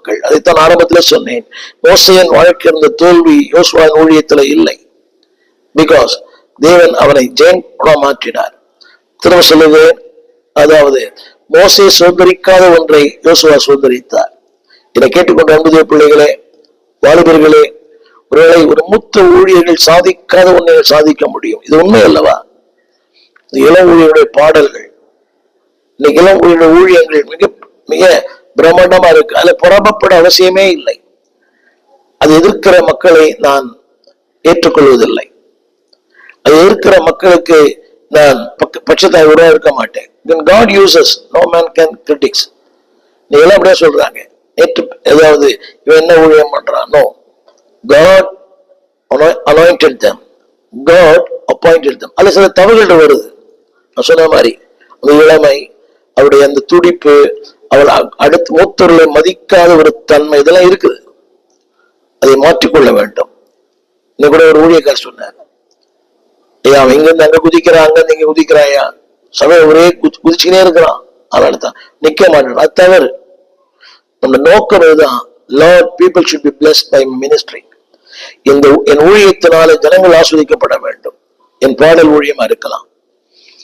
மக்கள். அதைத்தான் ஆரம்பத்தில் சொன்னேன். மோசையன் வாழ்க்கை இருந்த தோல்வி யோசுவான் ஊழியத்தில் இல்லை. பிகாஸ் தேவன் அவனை ஜெயம் மாற்றினார் திரும்ப சொல்லுவேன். அதாவது மோசை சுதந்திரிக்காத ஒன்றை யோசுவா சுதந்திரித்தார். இதை கேட்டுக்கொண்ட அன்புதே பிள்ளைகளே வாலிபர்களே ஒருவேளை ஒரு மூத்த ஊழியர்கள் சாதிக்காத ஒன்றை சாதிக்க முடியும். இது உண்மை அல்லவா? இளம் ஊழியருடைய பாடல்கள் இன்னைக்கு இளம் ஊழியருடைய ஊழியங்கள் மிக மிக பிரம்மாண்டமா இருக்கு. அதுல புறமப்பட அவசியமே இல்லை. அது எதிர்க்கிற மக்களை நான் ஏற்றுக்கொள்வதில்லை. அது எதிர்க்கிற மக்களுக்கு நான் பக்க- பட்சத்தை உருவா இருக்க மாட்டேன். God uses no man can critics critics. எல்லாம் அப்படியே சொல்றாங்க. நேற்று ஏதாவது இவன் என்ன ஊழியம் பண்றான் no God anointed them God appointed them them சில தவறுகள் வருது. நான் சொன்ன மாதிரி அந்த இளமை அவருடைய அந்த துடிப்பு அவள் அடுத்து மூத்தவர்களை மதிக்காத ஒரு தன்மை இதெல்லாம் இருக்குது. அதை மாற்றிக்கொள்ள வேண்டும். இன்னும் கூட ஒரு ஊழியக்கார் சொன்னார். ஐயா அவன் இங்கிருந்து அங்க குதிக்கிறான் அங்கிருந்து இங்க குதிக்கிறாயா சமயம் ஒரே குதி- குதிச்சுக்கினே இருக்கிறான். அதனால தான் நிக்க மாட்டான். அது தவறு. நம்ம நோக்கம் இதுதான். Lord people should be blessed by ministry இந்த என் ஊழியத்தினால ஜனங்கள் ஆஸ்வதிக்கப்பட வேண்டும். என் பாடல் ஊழியமா இருக்கலாம்.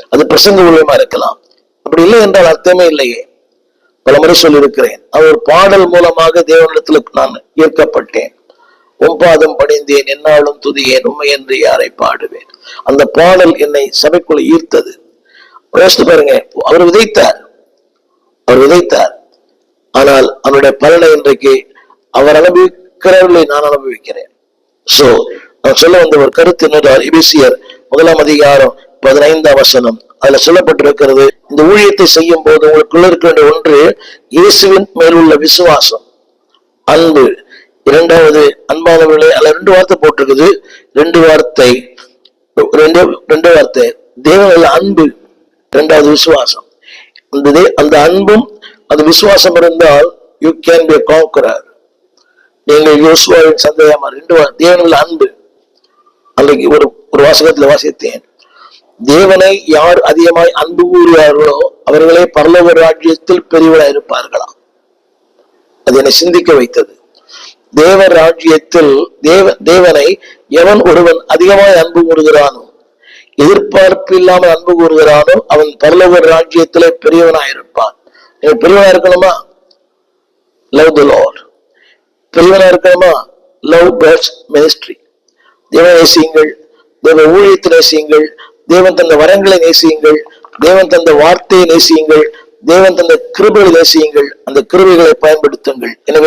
அது பிரசங்க ஊழியமா இருக்கலாம். அப்படி இல்லை என்றால் அர்த்தமே இல்லையே. பல முறை சொல்லியிருக்கிறேன். அவர் பாடல் மூலமாக தேவனிடத்துல நான் ஈர்க்கப்பட்டேன் ஒம்பாதம் பணிந்தேன் என்னாலும் துதியேன் உண்மை என்று யாரை பாடுவேன். அந்த பாடல் என்னை சபைக்குள் ஈர்த்தது. யோசித்து பாருங்க அவர் விதைத்தார். அவர் விதைத்தார். ஆனால் அவருடைய பலனை இன்றைக்கு அவர் அனுபவிக்கிறவர்களை நான் அனுபவிக்கிறேன். சோ நான் சொல்ல வந்த ஒரு கருத்து என்னென்றால் எபிசியர் முதலாம் அதிகாரம் பதினைந்தாம் வசனம் அதுல சொல்லப்பட்டிருக்கிறது இந்த ஊழியத்தை செய்யும் போது உங்களுக்குள்ள இருக்க வேண்டிய ஒன்று இயேசுவின் மேல் உள்ள விசுவாசம். அன்பு. இரண்டாவது அன்பானவர்களே அதுல ரெண்டு வார்த்தை போட்டிருக்குது. ரெண்டு வார்த்தை. ரெண்டு ரெண்டு வார்த்தை. தேவனில் அன்பு. இரண்டாவது விசுவாசம். அந்த தே- அந்த அன்பும் அந்த விசுவாசம் இருந்தால் யூ கேன் பி காங்கரர் நீங்கள் யோசுவாவின் சந்தேகமா? ரெண்டு தேவனில் அன்பு. அன்றைக்கு ஒரு ஒரு வாசகத்துல வாசித்தேன். தேவனை யார் அதிகமாய் அன்பு கூறுவார்களோ அவர்களே பரலோக ராஜ்யத்தில் பெரியவராய் இருப்பார்களாம். அது என்னை சிந்திக்க வைத்தது. தேவ ராஜ்யத்தில் தேவ தேவனை எவன் ஒருவன் அதிகமாய் அன்பு கூறுகிறானோ எதிர்பார்ப்பு இல்லாமல் அன்பு கூறுகிறானோ அவன் பரலோக ராஜ்யத்திலே பெரியவனாய் இருப்பான். நீங்க பெரியவனா இருக்கணுமா? லவ் த லார்ட் பெரியவனா இருக்கணுமா? லவ் பேர்ட்ஸ் மினிஸ்ட்ரி தேவ நேசியுங்கள். தேவ ஊழியத்தை நேசியுங்கள். தேவன் தந்த வரங்களை நேசியுங்கள் தேவன் தந்த வார்த்தையை நேசியுங்கள் தேவன் தந்த கிருபைகளை நேசியுங்கள் அந்த கிருபைகளை பயன்படுத்துங்கள். எனவே